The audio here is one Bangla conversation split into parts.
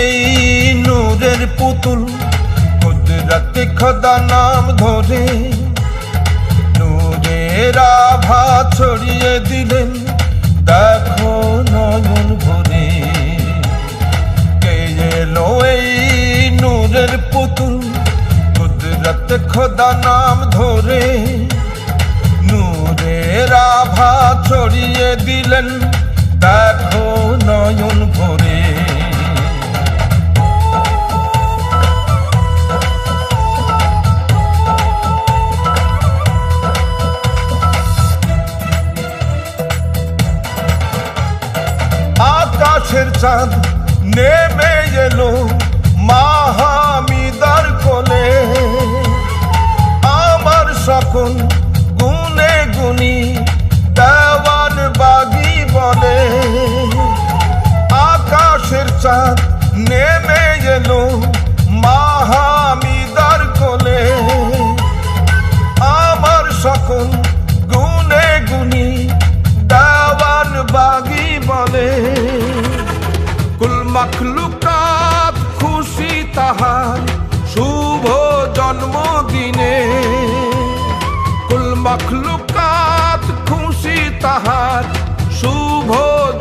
এই নূরের পুতুল কুদরতে খোদা নাম ধরে। নূরের আভা ছড়িয়ে দিলেন, দেখো নয়ন ভরে। কে এলো এই নূরের পুতুল কুদরত খোদা নাম ধরে। নূরের আভা ছড়িয়ে দিলেন, দেখো নয়ন ভরে। চাঁদ নেমে এলো মখলুকাত খুশি তাহার শুভ জন্মদিনে। কুল মখলুকাত খুশি তাহার শুভ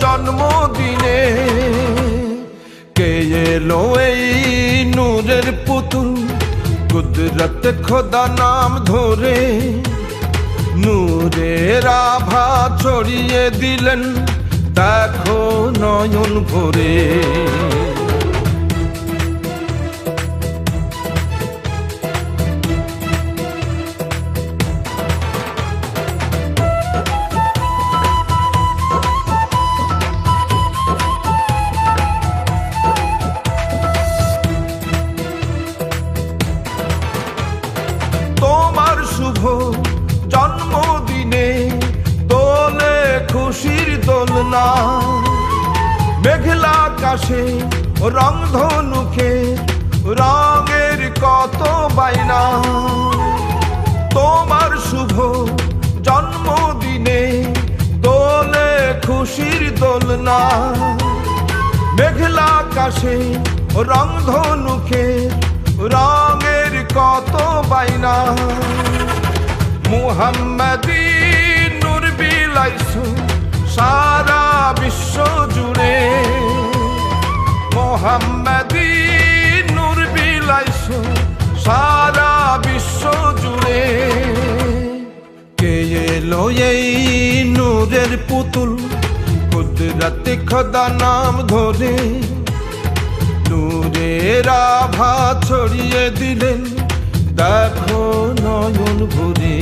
জন্মদিনে। কে এলো এই নূরের পুতুল, কুদরত খোদা নাম ধরে। নূরের আভা ছড়িয়ে দিলেন, দেখো নয়ন ভরে। শুভ জন্মদিনে দোলে খুশির দোলনা। মেঘলা আকাশে, রং ধনুকে, রঙের কত বাইনা তোমার শুভ জন্মদিনে দোলে খুশির দোলনা। মেঘলা আকাশে, রং ধনুকে, রঙের কত বাইনা মুহাম্মদি এলো এই নূরের পুতুল। কুদরত খোদা নাম ধরে নূরের আভা ছড়িয়ে দিলেন। দেখো নয়ন ভরে।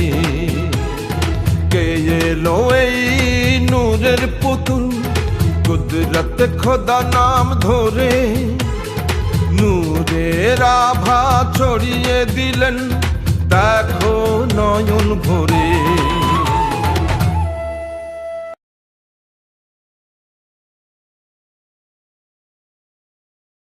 কে এলো এই নূরের পুতুল? কুদরত খোদা নাম ধরে নূরের আভা ছড়িয়ে দিলেন। দেখো নয়ন ভরে।